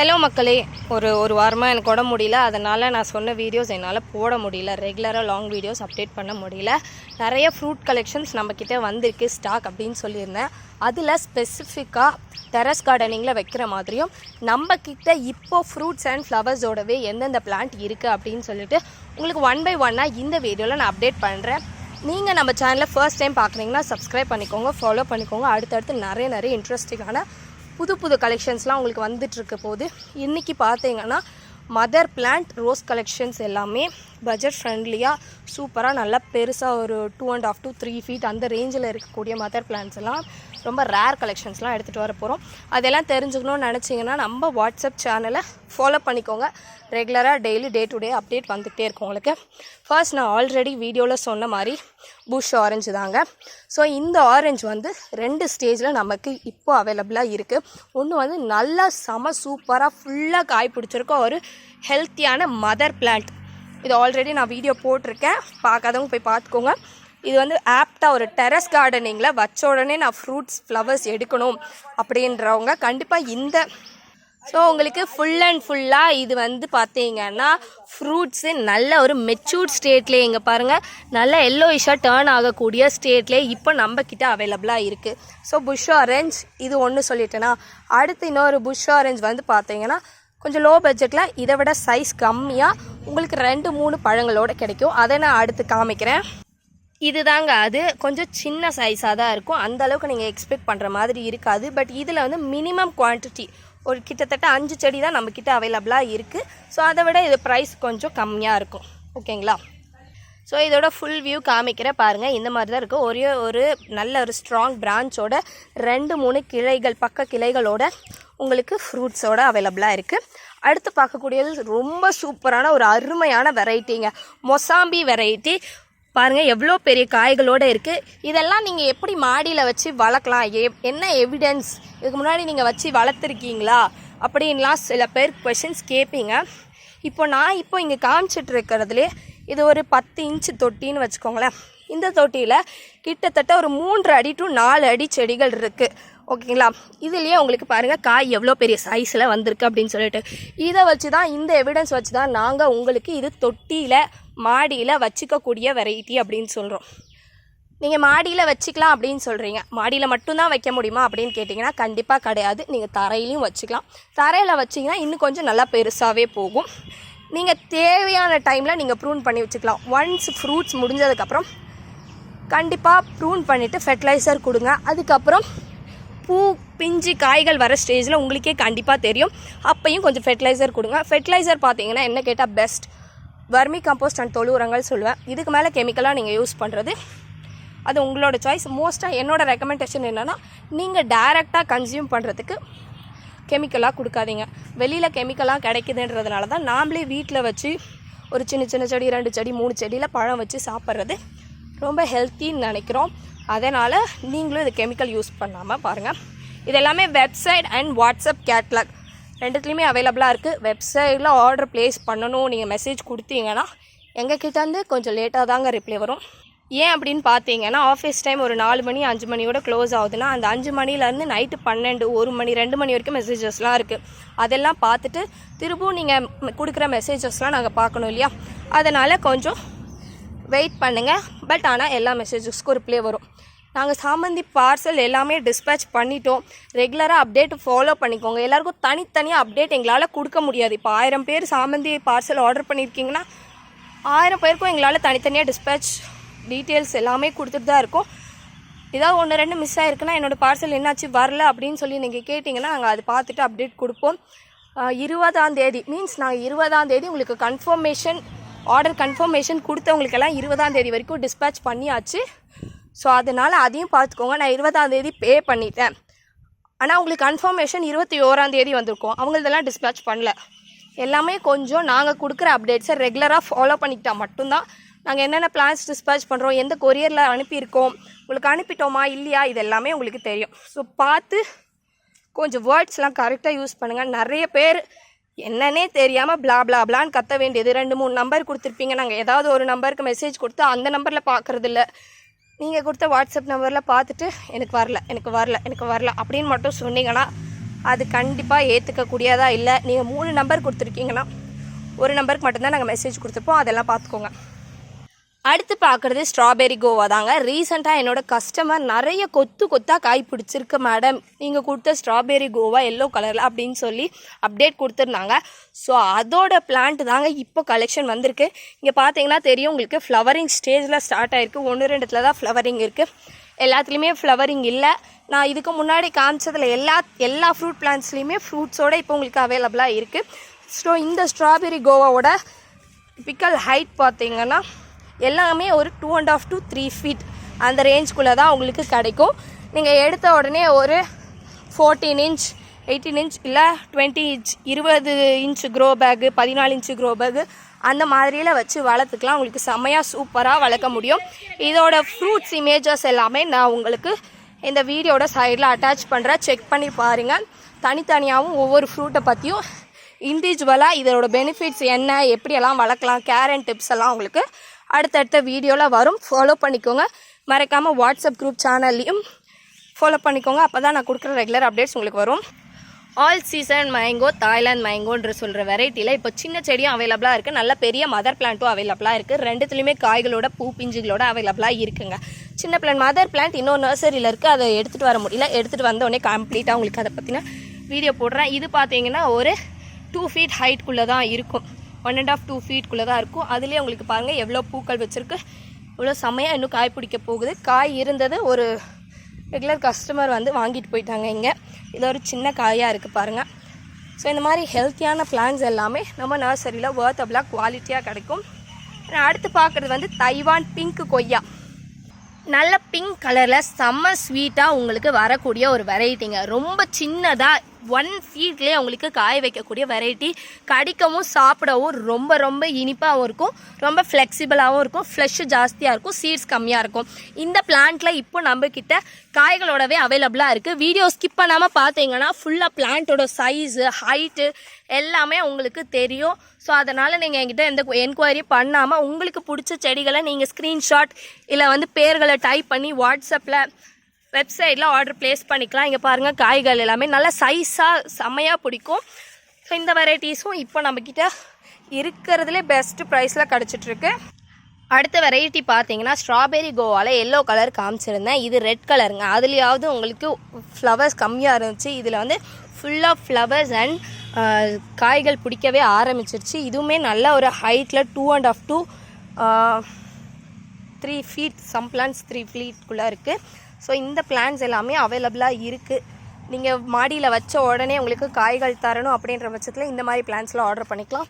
Hello மக்களே ஒரு ஒரு வாரமாக எனக்கு உடம்பு முடியல. அதனால் நான் சொன்ன வீடியோஸ் என்னால் போட முடியல. ரெகுலராக லாங் வீடியோஸ் அப்டேட் பண்ண முடியல. நிறைய ஃப்ரூட் கலெக்ஷன்ஸ் நம்மக்கிட்ட வந்திருக்கு ஸ்டாக் அப்படின்னு சொல்லியிருந்தேன். அதில் ஸ்பெசிஃபிக்காக டெரஸ் கார்டனிங்கில் வைக்கிற மாதிரியும் நம்ம கிட்ட இப்போ ஃப்ரூட்ஸ் அண்ட் ஃப்ளவர்ஸோடவே எந்தெந்த பிளான்ட் இருக்குது அப்படின்னு சொல்லிட்டு உங்களுக்கு ஒன் பை ஒன்னாக இந்த வீடியோவில் நான் அப்டேட் பண்ணுறேன் நீங்கள் நம்ம சேனலில் ஃபர்ஸ்ட் டைம் பார்க்குறீங்கன்னா சப்ஸ்கிரைப் பண்ணிக்கோங்க ஃபாலோ பண்ணிக்கோங்க. அடுத்தடுத்து நிறைய நிறைய இன்ட்ரெஸ்டிங்கான புது புது கலெக்ஷன்ஸ்லாம் உங்களுக்கு வந்துட்டுருக்க போது இன்றைக்கி பார்த்தீங்கன்னா மதர் பிளான்ட் ரோஸ் கலெக்ஷன்ஸ் எல்லாமே பட்ஜெட் ஃப்ரெண்ட்லியாக சூப்பராக நல்லா பெருசாக ஒரு two and half two three feet அந்த ரேஞ்சில் இருக்கக்கூடிய மதர் பிளான்ட்ஸ் எல்லாம் ரொம்ப ரேர் கலெக்ஷன்ஸ்லாம் எடுத்துகிட்டு வர போகிறோம் அதெல்லாம் தெரிஞ்சுக்கணும்னு நினச்சிங்கன்னா நம்ம வாட்ஸ்அப் சேனலை ஃபாலோ பண்ணிக்கோங்க. ரெகுலராக daily day to day update வந்துகிட்டே இருக்கும் உங்களுக்கு. ஃபர்ஸ்ட் நான் ஆல்ரெடி வீடியோவில் சொன்ன மாதிரி புஷ் ஆரஞ்சு தாங்க. ஸோ இந்த ஆரஞ்சு வந்து ரெண்டு ஸ்டேஜில் நமக்கு இப்போ அவைலபிளாக இருக்குது ஒன்று வந்து நல்லா செம சூப்பராக ஃபுல்லாக காய் பிடிச்சிருக்க ஒரு ஹெல்த்தியான மதர் பிளான்ட் இது ஆல்ரெடி நான் வீடியோ போட்டிருக்கேன். பார்க்காதவங்க போய் பார்த்துக்கோங்க. இது வந்து ஆப்டாக ஒரு டெரஸ் கார்டனிங்கில் வச்ச உடனே நான் ஃப்ரூட்ஸ் ஃப்ளவர்ஸ் எடுக்கணும் அப்படின்றவங்க கண்டிப்பாக இந்த ஸோ உங்களுக்கு ஃபுல் அண்ட் ஃபுல்லாக இது வந்து பார்த்தீங்கன்னா ஃப்ரூட்ஸு நல்ல ஒரு மெச்சூர்ட் ஸ்டேட்லேயே இங்கே பாருங்கள் நல்ல எல்லோயிஷாக டேர்ன் ஆகக்கூடிய ஸ்டேட்லேயே இப்போ நம்ம அவைலபிளாக இருக்குது ஸோ புஷ் ஆரஞ்ச் இது ஒன்று சொல்லிட்டேன்னா அடுத்து இன்னொரு புஷ் ஆரஞ்ச் வந்து பார்த்தீங்கன்னா கொஞ்சம் லோ பட்ஜெட்டில் இதை விட சைஸ் கம்மியாக உங்களுக்கு ரெண்டு மூணு பழங்களோட கிடைக்கும். அதை நான் அடுத்து காமிக்கிறேன். இதுதாங்க அது. கொஞ்சம் சின்ன சைஸாக தான் இருக்கும். அந்த அளவுக்கு நீங்கள் எக்ஸ்பெக்ட் பண்ணுற மாதிரி இருக்காது. பட் இதில் வந்து மினிமம் குவான்டிட்டி ஒரு கிட்டத்தட்ட அஞ்சு செடி தான் நம்மக்கிட்ட அவைலபிளாக இருக்குது ஸோ அதை விட இது ப்ரைஸ் கொஞ்சம் கம்மியாக இருக்கும். ஓகேங்களா? ஸோ இதோட ஃபுல் வியூ காமிக்கிற பாருங்கள் இந்த மாதிரி தான் இருக்குது ஒரே ஒரு நல்ல ஒரு ஸ்ட்ராங் பிரான்ச்சோட ரெண்டு மூணு கிளைகள் பக்க கிளைகளோட உங்களுக்கு ஃப்ரூட்ஸோட அவைலபிளாக இருக்குது அடுத்து பார்க்கக்கூடியது ரொம்ப சூப்பரான ஒரு அருமையான வெரைட்டிங்க மொசாம்பி வெரைட்டி பாருங்கள் எவ்வளோ பெரிய காய்களோடு இருக்குது இதெல்லாம் நீங்கள் எப்படி மாடியில் வச்சு வளர்க்கலாம்? எ என்ன எவிடன்ஸ் இதுக்கு முன்னாடி நீங்கள் வச்சு வளர்த்துருக்கீங்களா? அப்படின்லாம் சில பேர் கொஷின்ஸ் கேட்பீங்க இப்போ நான் இப்போ இங்கே காமிச்சிட்டு இருக்கிறதுலே இது ஒரு பத்து இன்ச்சு தொட்டின்னு வச்சுக்கோங்களேன். இந்த தொட்டியில் கிட்டத்தட்ட ஒரு மூன்று அடி டு நாலு அடி செடிகள் இருக்குது ஓகேங்களா? இதுலேயே உங்களுக்கு பாருங்கள் காய் எவ்வளோ பெரிய சைஸில் வந்திருக்கு அப்படின்னு சொல்லிட்டு. இதை வச்சு தான் இந்த எவிடன்ஸ் வச்சு தான் நாங்கள் உங்களுக்கு இது தொட்டியில் மாடியில் வச்சுக்கக்கூடிய வெரைட்டி அப்படின்னு சொல்கிறோம் நீங்கள் மாடியில் வச்சுக்கலாம் அப்படின்னு சொல்கிறீங்க மாடியில் மட்டும்தான் வைக்க முடியுமா அப்படின்னு கேட்டிங்கன்னா கண்டிப்பாக கிடையாது. நீங்கள் தரையிலையும் வச்சுக்கலாம். தரையில் வச்சிங்கன்னா இன்னும் கொஞ்சம் நல்லா பெருசாகவே போகும். நீங்கள் தேவையான டைமில் நீங்கள் ப்ரூன் பண்ணி வச்சுக்கலாம். ஒன்ஸ் ஃப்ரூட்ஸ் முடிஞ்சதுக்கப்புறம் கண்டிப்பாக ப்ரூன் பண்ணிவிட்டு ஃபெர்டிலைசர் கொடுங்க. அதுக்கப்புறம் பூ பிஞ்சு காய்கள் வர ஸ்டேஜில் உங்களுக்கே கண்டிப்பாக தெரியும். அப்பையும் கொஞ்சம் ஃபெர்டிலைசர் கொடுங்க. ஃபெர்டிலைசர் பார்த்தீங்கன்னா என்ன கேட்டால் பெஸ்ட் வர்மி கம்போஸ்ட் அண்ட் தொழு உரங்கள் சொல்லுவேன். இதுக்கு மேலே கெமிக்கலாக நீங்கள் யூஸ் பண்ணுறது அது உங்களோட சாய்ஸ் மோஸ்ட்டாக என்னோட ரெக்கமெண்டேஷன் என்னென்னா நீங்கள் டைரெக்டாக கன்சியூம் பண்ணுறதுக்கு கெமிக்கலாக கொடுக்காதீங்க. வெளியில் கெமிக்கலாக கிடைக்குதுன்றதுனால தான் நாமளே வீட்டில் வச்சு ஒரு சின்ன சின்ன செடி ரெண்டு செடி மூணு செடியில் பழம் வச்சு சாப்பிட்றது ரொம்ப ஹெல்த்தின்னு நினைக்கிறோம். அதனால் நீங்களும் இது கெமிக்கல் யூஸ் பண்ணாமல் பாருங்கள் இது எல்லாமே வெப்சைட் அண்ட் வாட்ஸ்அப் கேட்லாக் ரெண்டுத்துலேயுமே அவைலபிளாக இருக்குது வெப்சைட்டில் ஆர்டர் ப்ளேஸ் பண்ணணும். நீங்கள் மெசேஜ் கொடுத்தீங்கன்னா எங்கள் கிட்டேருந்து கொஞ்சம் லேட்டாக தாங்க ரிப்ளை வரும். ஏன் அப்படின்னு பார்த்தீங்கன்னா ஆஃபீஸ் டைம் ஒரு நாலு மணி அஞ்சு மணியோட க்ளோஸ் ஆகுதுன்னா அந்த அஞ்சு மணிலேருந்து நைட்டு பன்னெண்டு ஒரு மணி ரெண்டு மணி வரைக்கும் மெசேஜஸ்லாம் இருக்குது அதெல்லாம் பார்த்துட்டு திரும்பவும் நீங்கள் கொடுக்குற மெசேஜஸ்லாம் நாங்கள் பார்க்கணும் இல்லையா? அதனால் கொஞ்சம் வெயிட் பண்ணுங்கள் பட் ஆனால் எல்லா மெசேஜஸ்க்கும் ரிப்ளை வரும். நாங்கள் சாமந்தி பார்சல் எல்லாமே டிஸ்பேச் பண்ணிட்டோம். ரெகுலராக அப்டேட் ஃபாலோ பண்ணிக்கோங்க. எல்லாருக்கும் தனித்தனியாக அப்டேட் எங்களால் கொடுக்க முடியாது. இப்போ ஆயிரம் பேர் சாமந்தி பார்சல் ஆர்டர் பண்ணியிருக்கீங்கன்னா ஆயிரம் பேருக்கும் எங்களால் தனித்தனியாக டிஸ்பேச் டீட்டெயில்ஸ் எல்லாமே கொடுத்துட்டு தான் இருக்கோம். ஏதாவது ஒன்று ரெண்டு மிஸ் ஆயிருக்குன்னா என்னோடய பார்சல் என்னாச்சு வரல அப்படின்னு சொல்லி நீங்கள் கேட்டிங்கன்னா நாங்கள் அதை பார்த்துட்டு அப்டேட் கொடுப்போம். இருபதாம் தேதி மீன்ஸ் நாங்கள் இருபதாம் தேதி உங்களுக்கு கன்ஃபர்மேஷன் ஆர்டர் கன்ஃபர்மேஷன் கொடுத்தவங்களுக்கெல்லாம் இருபதாம் தேதி வரைக்கும் டிஸ்பேச் பண்ணியாச்சு. ஸோ அதனால் அதையும் பார்த்துக்கோங்க. நான் இருபதாந்தேதி பே பண்ணிட்டேன். ஆனால் உங்களுக்கு கன்ஃபர்மேஷன் இருபத்தி ஓராந்தேதி வந்திருக்கும். அவங்களதெல்லாம் டிஸ்பேச் பண்ணல. எல்லாமே கொஞ்சம் நாங்கள் கொடுக்குற அப்டேட்ஸை ரெகுலராக ஃபாலோ பண்ணிக்கிட்டால் மட்டும்தான். நாங்கள் என்னென்ன பிளான்ஸ் டிஸ்பேச் பண்ணுறோம் எந்த கொரியரில் அனுப்பியிருக்கோம் உங்களுக்கு அனுப்பிட்டோமா இல்லையா இது எல்லாமே உங்களுக்கு தெரியும். ஸோ பார்த்து கொஞ்சம் வேர்ட்ஸ்லாம் கரெக்டாக யூஸ் பண்ணுங்கள் நிறைய பேர் என்னன்னே தெரியாமல் பிளா பிளா பிளான்னு கத்த வேண்டியது. ரெண்டு மூணு நம்பர் கொடுத்துருப்பீங்க. நாங்கள் ஏதாவது ஒரு நம்பருக்கு மெசேஜ் கொடுத்து அந்த நம்பரில் பார்க்குறதில்ல. நீங்கள் கொடுத்த வாட்ஸ்அப் நம்பரில் பார்த்துட்டு எனக்கு வரல எனக்கு வரல எனக்கு வரல அப்படின்னு மட்டும் சொன்னீங்கன்னா அது கண்டிப்பாக ஏற்றுக்கக்கூடியதாக இல்லை. நீங்கள் மூணு நம்பர் கொடுத்துருக்கீங்கன்னா ஒரு நம்பருக்கு மட்டும்தான் நாங்கள் மெசேஜ் கொடுத்துருப்போம். அதெல்லாம் பார்த்துக்கோங்க. அடுத்து பார்க்குறது ஸ்ட்ராபெரி கோவா தாங்க. ரீசெண்டாக என்னோட கஸ்டமர் நிறைய கொத்து கொத்தாக காய் பிடிச்சிருக்கு மேடம். நீங்கள் கொடுத்த ஸ்ட்ராபெரி கோவா எல்லோ கலரில் அப்படின்னு சொல்லி அப்டேட் கொடுத்துருந்தாங்க. ஸோ அதோட பிளான்ட் தாங்க இப்போ கலெக்ஷன் வந்திருக்கு. இங்கே பார்த்தீங்கன்னா தெரியும் உங்களுக்கு ஃப்ளவரிங் ஸ்டேஜில் ஸ்டார்ட் ஆகிருக்கு ஒன்று ரெண்டுத்துல தான் ஃப்ளவரிங் இருக்குது எல்லாத்துலேயுமே ஃப்ளவரிங் இல்லை. நான் இதுக்கு முன்னாடி காமிச்சதில் எல்லா எல்லா ஃப்ரூட் பிளான்ட்ஸ்லேயுமே ஃப்ரூட்ஸோட இப்போ உங்களுக்கு அவைலபிளாக இருக்குது ஸோ இந்த ஸ்ட்ராபெரி கோவாவோட பிக்கல் ஹைட் பார்த்தீங்கன்னா எல்லாமே ஒரு two and half to three feet அந்த ரேஞ்ச்குள்ளே தான் உங்களுக்கு கிடைக்கும். நீங்கள் எடுத்த உடனே ஒரு ஃபோர்டீன் இன்ச் எயிட்டீன் இன்ச் இல்லை டுவெண்ட்டி இன்ச் இருபது இன்ச் க்ரோ பேக்கு பதினாலு இன்ச் க்ரோ பேக்கு அந்த மாதிரியில் வச்சு வளர்த்துக்கலாம். உங்களுக்கு செம்மையாக சூப்பராக வளர்க்க முடியும். இதோட ஃப்ரூட்ஸ் இமேஜஸ் எல்லாமே நான் உங்களுக்கு இந்த வீடியோட சைடில் அட்டாச் பண்ணுறேன் செக் பண்ணி பாருங்கள் தனித்தனியாகவும் ஒவ்வொரு ஃப்ரூட்டை பற்றியும் இண்டிவிஜுவலாக இதோட பெனிஃபிட்ஸ் என்ன எப்படியெல்லாம் வளர்க்கலாம் கேர் அண்ட் டிப்ஸ் எல்லாம் உங்களுக்கு அடுத்தடுத்த வீடியோவில் வரும். ஃபாலோ பண்ணிக்கோங்க. மறக்காமல் வாட்ஸ்அப் குரூப் சேனல்லையும் ஃபாலோ பண்ணிக்கோங்க. அப்போ தான் நான் கொடுக்குற ரெகுலர் அப்டேட்ஸ் உங்களுக்கு வரும். ஆல் சீசன் மேங்கோ தாய்லாந்து மேங்கோன்ற சொல்கிற வெரைட்டியில் இப்போ சின்ன செடியும் அவைலபிளாக இருக்குது நல்ல பெரிய மதர் பிளான்ட்டும் அவைலபிளாக இருக்குது ரெண்டுத்துலேயுமே காய்களோட பூ பிஞ்சுகளோட அவைலபிளாக இருக்குங்க. சின்ன பிளான் மதர் பிளான்ட் இன்னும் நர்சரியில் இருக்குது அதை எடுத்துகிட்டு வர முடியல. எடுத்துகிட்டு வந்தோடனே கம்ப்ளீட்டாக உங்களுக்கு அதை பற்றின வீடியோ போடுறேன். இது பார்த்தீங்கன்னா ஒரு டூ ஃபீட் ஹைட்குள்ளே தான் இருக்கும். ஒன் அண்ட் ஆஃப் டூ ஃபீட்குள்ளே தான் இருக்கும். அதுலேயே உங்களுக்கு பாருங்கள் எவ்வளோ பூக்கள் வச்சுருக்கு. இவ்வளோ செம்மையாக இன்னும் காய் பிடிக்க போகுது. காய் இருந்தது ஒரு ரெகுலர் கஸ்டமர் வந்து வாங்கிட்டு போயிட்டாங்க இங்கே. இது ஒரு சின்ன காயாக இருக்குது பாருங்கள் ஸோ இந்த மாதிரி ஹெல்த்தியான பிளான்ஸ் எல்லாமே நம்ம நர்சரியில் ஒர்த்தபிளாக குவாலிட்டியாக கிடைக்கும். அடுத்து பார்க்குறது வந்து தைவான் பிங்க் கொய்யா. நல்ல பிங்க் கலரில் செம்ம ஸ்வீட்டாக உங்களுக்கு வரக்கூடிய ஒரு வெரைட்டிங்க ரொம்ப சின்னதாக ஒன் ஃபீட்லேயே அவங்களுக்கு காய வைக்கக்கூடிய வெரைட்டி கடிக்கவும் சாப்பிடவும் ரொம்ப ரொம்ப இனிப்பாகவும் இருக்கும். ரொம்ப ஃப்ளெக்சிபிளாகவும் இருக்கும். ஃப்ளெஷ் ஜாஸ்தியாக இருக்கும். சீட்ஸ் கம்மியாக இருக்கும். இந்த பிளான்ட்டில் இப்போ நம்ம காய்களோடவே அவைலபிளாக இருக்குது வீடியோ ஸ்கிப் பண்ணாமல் பார்த்தீங்கன்னா ஃபுல்லாக பிளான்ட்டோட சைஸு ஹைட்டு எல்லாமே உங்களுக்கு தெரியும். ஸோ அதனால் நீங்கள் என்கிட்ட எந்த என்கொயரி பண்ணாமல் உங்களுக்கு பிடிச்ச செடிகளை நீங்கள் ஸ்க்ரீன்ஷாட் இல்லை வந்து பேர்களை டைப் பண்ணி வாட்ஸ்அப்பில் வெப்சைட்டில் ஆர்டர் ப்ளேஸ் பண்ணிக்கலாம். இங்கே பாருங்கள் காய்கள் எல்லாமே நல்லா சைஸாக செம்மையாக பிடிக்கும். ஸோ இந்த வெரைட்டிஸும் இப்போ நம்மக்கிட்ட இருக்கிறதுலே பெஸ்ட்டு ப்ரைஸில் கிடச்சிட்ருக்கு. அடுத்த வெரைட்டி பார்த்தீங்கன்னா ஸ்ட்ராபெரி கோவாவில் எல்லோ கலர் காமிச்சிருந்தேன். இது ரெட் கலருங்க அதுலேயாவது உங்களுக்கு ஃப்ளவர்ஸ் கம்மியாக இருந்துச்சு. இதில் வந்து ஃபுல்லாக ஃப்ளவர்ஸ் அண்ட் காய்கள் பிடிக்கவே ஆரம்பிச்சிருச்சு. இதுவுமே நல்ல ஒரு ஹைட்டில் two and half two three feet some plants three ஃபீட்குள்ளே இருக்குது ஸோ இந்த பிளான்ஸ் எல்லாமே அவைலபிளாக இருக்குது நீங்கள் மாடியில் வச்ச உடனே உங்களுக்கு காய்கள் தரணும் அப்படின்ற பட்சத்தில் இந்த மாதிரி பிளான்ஸ்லாம் ஆர்டர் பண்ணிக்கலாம்.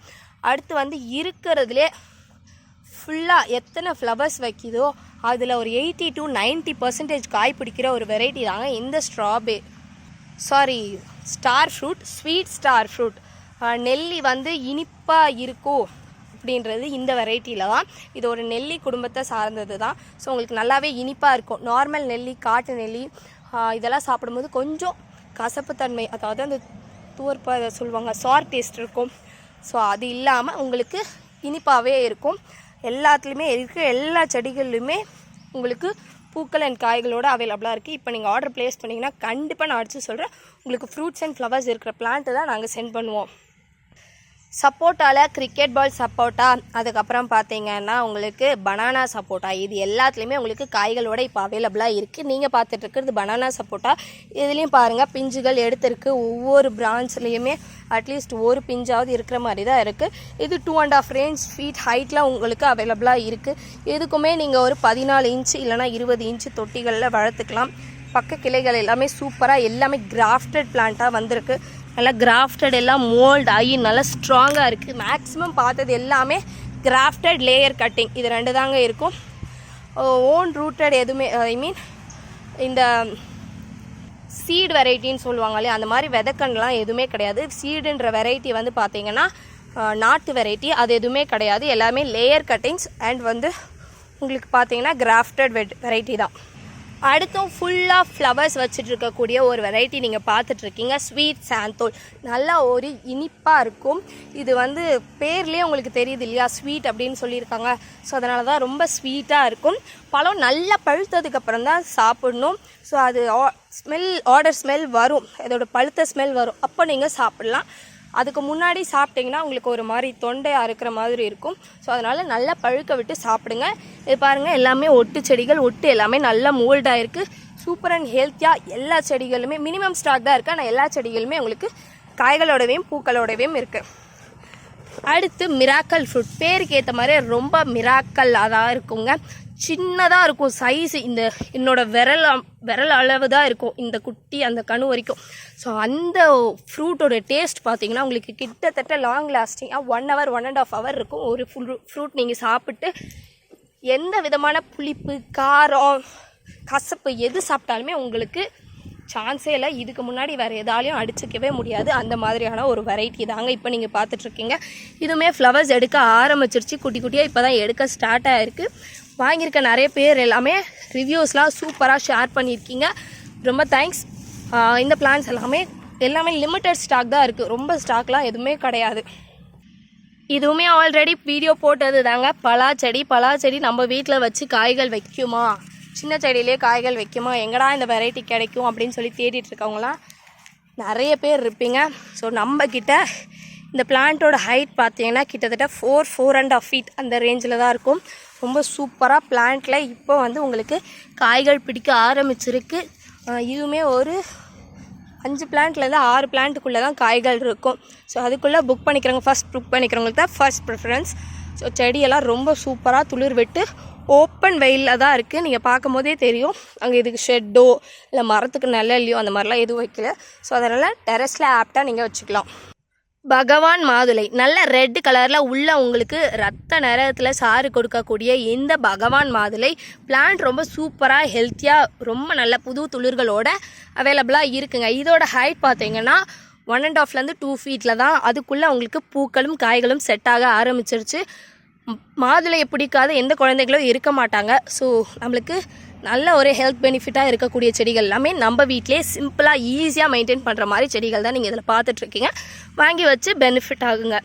அடுத்து வந்து இருக்கிறதுலே ஃபுல்லாக எத்தனை ஃப்ளவர்ஸ் வைக்குதோ அதில் ஒரு எயிட்டி டு 90% பர்சன்டேஜ் காய் பிடிக்கிற ஒரு வெரைட்டி தாங்க இந்த ஸ்ட்ராபே sorry star fruit sweet star fruit நெல்லி வந்து இனிப்பாக இருக்கும் அப்படின்றது இந்த வெரைட்டியில் தான். இது ஒரு நெல்லி குடும்பத்தை சார்ந்தது தான். ஸோ உங்களுக்கு நல்லாவே இனிப்பாக இருக்கும். நார்மல் நெல்லி காட்டு நெல்லி இதெல்லாம் சாப்பிடும்போது கொஞ்சம் கசப்புத்தன்மை அதாவது அந்த தூர்ப்பா அதை சொல்லுவாங்க சார் டேஸ்ட் இருக்கும். ஸோ அது இல்லாமல் உங்களுக்கு இனிப்பாகவே இருக்கும். எல்லாத்துலேயுமே இருக்கிற எல்லா செடிகள்லையுமே உங்களுக்கு பூக்கள் அண்ட் காய்களோட அவைலபிளாக இருக்குது இப்போ நீங்கள் ஆர்டர் ப்ளேஸ் பண்ணிங்கன்னா கண்டிப்பாக நான் அடித்து சொல்கிறேன் உங்களுக்கு ஃப்ரூட்ஸ் அண்ட் ஃப்ளவர்ஸ் இருக்கிற பிளான்ட்டு தான் நாங்கள் சென்ட் பண்ணுவோம். சப்போட்டாவில் கிரிக்கெட் பால் சப்போட்டா அதுக்கப்புறம் பார்த்தீங்கன்னா உங்களுக்கு பனானா சப்போட்டா. இது எல்லாத்துலேயுமே உங்களுக்கு காய்களோட இப்போ அவைலபிளாக இருக்குது நீங்கள் பார்த்துட்டு இருக்கிறது பனானா சப்போட்டா. இதுலேயும் பாருங்கள் பிஞ்சுகள் எடுத்திருக்கு. ஒவ்வொரு பிரான்ச்லேயுமே அட்லீஸ்ட் ஒரு பிஞ்சாவது இருக்கிற மாதிரி தான் இருக்குது இது two and half range feet ஹைட்டில் உங்களுக்கு அவைலபிளாக இருக்குது இதுக்குமே நீங்கள் ஒரு பதினாலு இன்ச்சு இல்லைனா இருபது இன்ச்சு தொட்டிகளில் வளர்த்துக்கலாம். பக்க கிளைகள் எல்லாமே சூப்பராக எல்லாமே கிராஃப்டட் பிளான்ட்டாக வந்திருக்கு. நல்லா கிராஃப்டட் எல்லாம் மோல்ட் ஆகி நல்லா ஸ்ட்ராங்காக இருக்குது மேக்ஸிமம் பார்த்தது எல்லாமே கிராஃப்டட் லேயர் கட்டிங் இது ரெண்டு தாங்க இருக்கும். ஓன் ரூட்டட் எதுவுமே ஐ மீன் இந்த சீட் வெரைட்டின்னு சொல்லுவாங்க இல்லையா அந்த மாதிரி விதக்கன்லாம் எதுவுமே கிடையாது. சீடுன்ற வெரைட்டி வந்து பார்த்தீங்கன்னா நாட்டு வெரைட்டி அது எதுவுமே கிடையாது. எல்லாமே லேயர் கட்டிங்ஸ் அண்ட் வந்து உங்களுக்கு பார்த்தீங்கன்னா கிராஃப்டட் வெட் வெரைட்டி தான். அடுத்தும் ஃபுல்லாக ஃப்ளவர்ஸ் வச்சுட்டு இருக்கக்கூடிய ஒரு வெரைட்டி நீங்கள் பார்த்துட்ருக்கீங்க ஸ்வீட் சாந்தோல் நல்லா ஒரு இனிப்பாக இருக்கும். இது வந்து பேர்லேயே உங்களுக்கு தெரியுது இல்லையா? ஸ்வீட் அப்படின்னு சொல்லியிருக்காங்க. ஸோ அதனால தான் ரொம்ப ஸ்வீட்டாக இருக்கும். பழம் நல்லா பழுத்ததுக்கப்புறம் தான் சாப்பிடணும். ஸோ அது ஸ்மெல் ஆர்டர் ஸ்மெல் வரும். இதோட பழுத்த ஸ்மெல் வரும். அப்போ நீங்கள் சாப்பிட்லாம். அதுக்கு முன்னாடி சாப்பிட்டிங்கன்னா உங்களுக்கு ஒரு மாதிரி தொண்டையாக இருக்கிற மாதிரி இருக்கும். ஸோ அதனால் நல்லா பழுக்க விட்டு சாப்பிடுங்க. இது பாருங்கள் எல்லாமே ஒட்டு செடிகள் ஒட்டு எல்லாமே நல்லா மோல்டாக இருக்குது சூப்பர் அண்ட் ஹெல்த்தியாக எல்லா செடிகளுமே மினிமம் ஸ்டாக் தான் இருக்குது ஆனால் எல்லா செடிகளுமே உங்களுக்கு காய்களோடவையும் பூக்களோடவையும் இருக்குது அடுத்து மிராக்கல் ஃப்ரூட் பேருக்கு ஏற்ற மாதிரி ரொம்ப மிராக்கல் அதாக இருக்குங்க. சின்னதாக இருக்கும். சைஸ் இந்த என்னோட விரல் விரல் அளவு தான் இருக்கும். இந்த குட்டி அந்த கணு வரைக்கும். ஸோ அந்த ஃப்ரூட்டோட டேஸ்ட் பார்த்தீங்கன்னா உங்களுக்கு கிட்டத்தட்ட long லாஸ்டிங்காக one hour one and half hour இருக்கும். ஒரு ஃபுல் ஃப்ரூட் நீங்கள் சாப்பிட்டு எந்த விதமான புளிப்பு காரம் கசப்பு எது சாப்பிட்டாலுமே உங்களுக்கு சான்ஸே இல்லை. இதுக்கு முன்னாடி வேறு எதாலையும் அடிச்சிக்கவே முடியாது. அந்த மாதிரியான ஒரு வெரைட்டி தாங்க இப்போ நீங்கள் பார்த்துட்ருக்கீங்க இதுவுமே ஃப்ளவர்ஸ் எடுக்க ஆரம்பிச்சிருச்சு. குட்டி குட்டியாக இப்போ தான் எடுக்க ஸ்டார்ட் ஆகிருக்கு வாங்கியிருக்க நிறைய பேர் எல்லாமே ரிவ்யூஸ்லாம் சூப்பராக ஷேர் பண்ணியிருக்கீங்க. ரொம்ப தேங்க்ஸ் இந்த பிளான்ஸ் எல்லாமே எல்லாமே லிமிட்டட் ஸ்டாக் தான் இருக்குது ரொம்ப ஸ்டாக்லாம் எதுவுமே கிடையாது. இதுவுமே ஆல்ரெடி வீடியோ போட்டது தாங்க பலா செடி பலா செடி நம்ம வீட்டில் வச்சு காய்கள் வைக்குமா? சின்ன செடியிலே காய்கள் வைக்குமா? எங்கடா இந்த வெரைட்டி கிடைக்கும் அப்படின்னு சொல்லி தேடிட்டு இருக்கவங்களாம் நிறைய பேர் இருப்பீங்க. ஸோ நம்ம கிட்ட இந்த பிளான்ட்டோட ஹைட் பார்த்தீங்கன்னா கிட்டத்தட்ட four four and half feet அந்த ரேஞ்சில் தான் இருக்கும். ரொம்ப சூப்பராக பிளான்ட்டில் இப்போ வந்து உங்களுக்கு காய்கள் பிடிக்க ஆரம்பிச்சிருக்கு. இதுவுமே ஒரு அஞ்சு பிளான்ட்லேருந்து ஆறு பிளான்ட்டுக்குள்ளே தான் காய்கள் இருக்கும். ஸோ அதுக்குள்ளே புக் பண்ணிக்கிறவங்க ஃபர்ஸ்ட் புக் பண்ணிக்கிறவங்களுக்கு தான் ஃபர்ஸ்ட் ப்ரிஃபரன்ஸ் ஸோ செடியெல்லாம் ரொம்ப சூப்பராக துளிர் விட்டு ஓப்பன் வெயிலில் தான் இருக்குது நீங்கள் பார்க்கும் போதே தெரியும். அங்கே இதுக்கு ஷெட்டோ இல்லை மரத்துக்கு நிழல்லையோ அந்த மாதிரிலாம் எதுவும் வைக்கல. ஸோ அதனால் டெரஸில் ஆப்டாக நீங்கள் வச்சுக்கலாம். பகவான் மாதுளை நல்ல ரெட் கலரில் உள்ள உங்களுக்கு ரத்த நிறத்தில் சாறு கொடுக்கக்கூடிய இந்த பகவான் மாதுளை பிளான்ட் ரொம்ப சூப்பராக ஹெல்த்தியாக ரொம்ப நல்ல புது துளிர்களோட அவைலபிளாக இருக்குங்க. இதோட ஹைட் பார்த்தீங்கன்னா ஒன் அண்ட் ஆஃப்லேருந்து டூ ஃபீட்டில் தான். அதுக்குள்ளே உங்களுக்கு பூக்களும் காய்களும் செட் ஆக ஆரம்பிச்சிருச்சு. மாதுளையை பிடிக்காத எந்த குழந்தைகளும் இருக்க மாட்டாங்க. ஸோ நம்மளுக்கு நல்ல ஒரு ஹெல்த் பெனிஃபிட்டாக இருக்கக்கூடிய செடிகள் எல்லாமே நம்ம வீட்டிலே சிம்பிளாக ஈஸியாக மெயின்டைன் பண்ணுற மாதிரி செடிகள் தான் நீங்கள் இதில் பார்த்துட்ருக்கீங்க. வாங்கி வச்சு பெனிஃபிட் ஆகுங்க.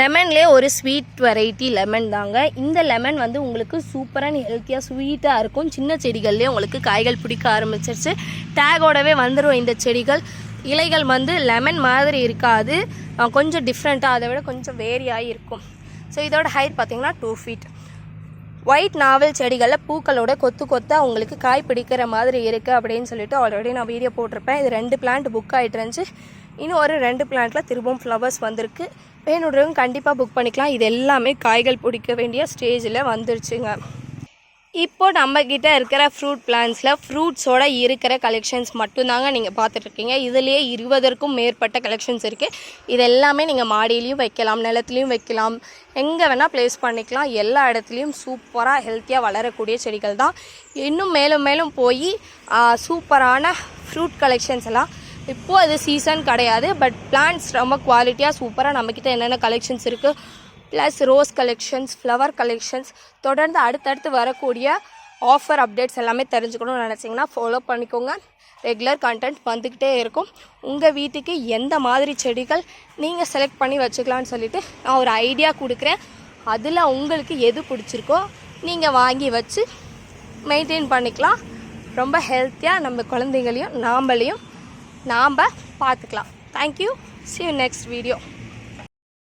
லெமன்லேயே ஒரு ஸ்வீட் வெரைட்டி லெமன் தாங்க. இந்த லெமன் வந்து உங்களுக்கு சூப்பரான ஹெல்த்தியாக ஸ்வீட்டாக இருக்கும். சின்ன செடிகள்லேயே உங்களுக்கு காய்கள் பிடிக்க ஆரம்பிச்சிருச்சு. டேகோடவே வந்துடும் இந்த செடிகள். இலைகள் வந்து லெமன் மாதிரி இருக்காது. கொஞ்சம் டிஃப்ரெண்ட்டாக அதை விட கொஞ்சம் வேரியாகி இருக்கும். ஸோ இதோட ஹைட் பார்த்தீங்கன்னா டூ ஃபீட் ஒயிட் நாவல் செடிகளில் பூக்களோட கொத்து கொத்தாக உங்களுக்கு காய் பிடிக்கிற மாதிரி இருக்குது அப்படின்னு சொல்லிட்டு ஆல்ரெடி நான் வீடியோ போட்டிருப்பேன். இது ரெண்டு பிளான்ட் புக் ஆகிட்டு இருந்துச்சு. இன்னும் ஒரு ரெண்டு பிளான்ட்டில் திரும்பவும் ஃப்ளவர்ஸ் வந்திருக்கு. வேணுன்றவங்க கண்டிப்பாக புக் பண்ணிக்கலாம். இது எல்லாமே காய்கள் பிடிக்க வேண்டிய ஸ்டேஜில் வந்துருச்சுங்க. இப்போ நம்ம இருக்கிற ஃப்ரூட் பிளான்ஸில் ஃப்ரூட்ஸோட இருக்கிற கலெக்ஷன்ஸ் மட்டும்தாங்க நீங்கள் பார்த்துட்ருக்கீங்க. இதுலேயே இருபதற்கும் மேற்பட்ட கலெக்ஷன்ஸ் இருக்குது இது எல்லாமே நீங்கள் மாடியிலையும் வைக்கலாம் நிலத்துலையும் வைக்கலாம். எங்கே வேணால் ப்ளேஸ் பண்ணிக்கலாம். எல்லா இடத்துலையும் சூப்பராக ஹெல்த்தியாக வளரக்கூடிய செடிகள் தான். இன்னும் மேலும் மேலும் போய் சூப்பரான ஃப்ரூட் கலெக்ஷன்ஸ் எல்லாம். இப்போது அது சீசன் கிடையாது பட் பிளான்ஸ் ரொம்ப குவாலிட்டியாக சூப்பராக நம்மக்கிட்ட என்னென்ன கலெக்ஷன்ஸ் இருக்குது plus rose collections flower collections தொடர்ந்து அடுத்தடுத்து வரக்கூடிய ஆஃபர் அப்டேட்ஸ் எல்லாமே தெரிஞ்சுக்கணும்னு நினச்சிங்கன்னா ஃபாலோ பண்ணிக்கோங்க. ரெகுலர் கண்டென்ட் வந்துக்கிட்டே இருக்கும். உங்கள் வீட்டுக்கு எந்த மாதிரி செடிகள் நீங்கள் செலக்ட் பண்ணி வச்சுக்கலான்னு சொல்லிட்டு நான் ஒரு ஐடியா கொடுக்குறேன். அதில் உங்களுக்கு எது பிடிச்சிருக்கோ நீங்கள் வாங்கி வச்சு மெயின்டைன் பண்ணிக்கலாம். ரொம்ப ஹெல்த்தியாக நம்ம குழந்தைங்களையும் நாம்பளையும் நாம் பார்த்துக்கலாம். Thank you see you next video